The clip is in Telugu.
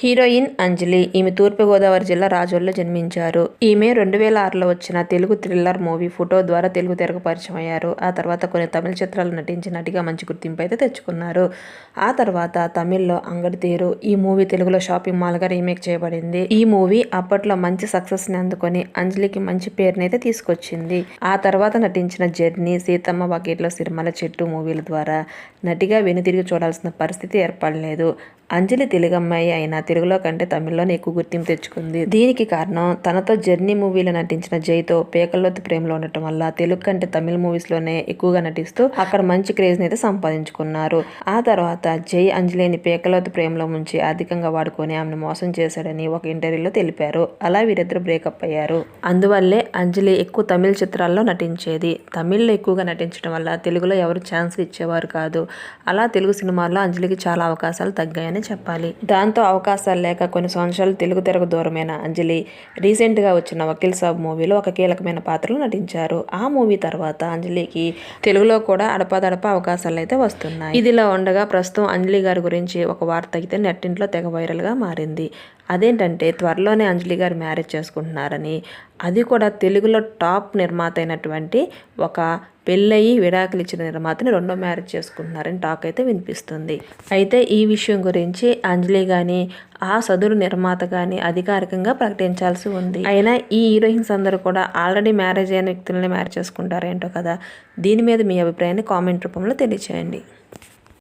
హీరోయిన్ అంజలి ఈమె తూర్పుగోదావరి జిల్లా రాజోల్లో జన్మించారు. ఈమె రెండు వేల ఆరులో వచ్చిన తెలుగు థ్రిల్లర్ మూవీ ఫోటో ద్వారా తెలుగు తెరకు పరిచయం అయ్యారు ఆ తర్వాత కొన్ని తమిళ చిత్రాలు నటించి నటిగా మంచి గుర్తింపు అయితే తెచ్చుకున్నారు. ఆ తర్వాత తమిళ్ళో అంగడి తీరు ఈ మూవీ తెలుగులో షాపింగ్ మాల్గా రీమేక్ చేయబడింది. ఈ మూవీ అప్పట్లో మంచి సక్సెస్ని అందుకొని అంజలికి మంచి పేరునైతే తీసుకొచ్చింది. ఆ తర్వాత నటించిన జర్నీ సీతమ్మ బకెట్లో సిరిమల చెట్టు మూవీల ద్వారా నటిగా వెనుతిరిగి చూడాల్సిన పరిస్థితి ఏర్పడలేదు. అంజలి తెలుగమ్మాయి అయినా తెలుగులో కంటే తమిళ్ళోనే ఎక్కువ గుర్తింపు తెచ్చుకుంది. దీనికి కారణం తనతో జర్నీ మూవీలో నటించిన జైతో పేకల్లోతు ప్రేమలో ఉండటం వల్ల తెలుగు కంటే తమిళ మూవీస్లోనే ఎక్కువగా నటిస్తూ అక్కడ మంచి క్రేజ్ని అయితే సంపాదించుకున్నారు. ఆ తర్వాత జై అంజలిని పేకలోతు ప్రేమలో ముంచి అధికంగా వాడుకొని ఆమెను మోసం చేశాడని ఒక ఇంటర్వ్యూలో తెలిపారు. అలా వీరిద్దరు బ్రేకప్ అయ్యారు. అందువల్లే అంజలి ఎక్కువ తమిళ చిత్రాల్లో నటించేది. తమిళ్ళో ఎక్కువగా నటించడం వల్ల తెలుగులో ఎవరు ఛాన్స్ ఇచ్చేవారు కాదు. అలా తెలుగు సినిమాల్లో అంజలికి చాలా అవకాశాలు తగ్గాయని చెప్పాలి. దాంతో అవకాశాలు లేక కొన్ని సంవత్సరాలు తెలుగు తెరకు దూరమైన అంజలి రీసెంట్గా వచ్చిన వకీల్ సాబ్ మూవీలో ఒక కీలకమైన పాత్రలో నటించారు. ఆ మూవీ తర్వాత అంజలికి తెలుగులో కూడా అడపాదడప అవకాశాలు అయితే వస్తున్నాయి. ఇదిలా ఉండగా ప్రస్తుతం అంజలి గారి గురించి ఒక వార్త అయితే నెట్టింట్లో తెగ వైరల్గా మారింది. అదేంటంటే త్వరలోనే అంజలి గారు మ్యారేజ్ చేసుకుంటున్నారని అది కూడా తెలుగులో టాప్ నిర్మాత అయినటువంటి ఒక పెళ్ళయి విడాకులు ఇచ్చిన నిర్మాతని రెండో మ్యారేజ్ చేసుకుంటున్నారని టాక్ అయితే వినిపిస్తుంది. అయితే ఈ విషయం గురించి అంజలి కానీ ఆ సదురు నిర్మాత కానీ అధికారికంగా ప్రకటించాల్సి ఉంది. అయినా ఈ హీరోయిన్స్ అందరూ కూడా ఆల్రెడీ మ్యారేజ్ అయిన వ్యక్తులని మ్యారేజ్ చేసుకుంటారేంటో కదా దీని మీద మీ అభిప్రాయాన్ని కామెంట్ రూపంలో తెలియచేయండి.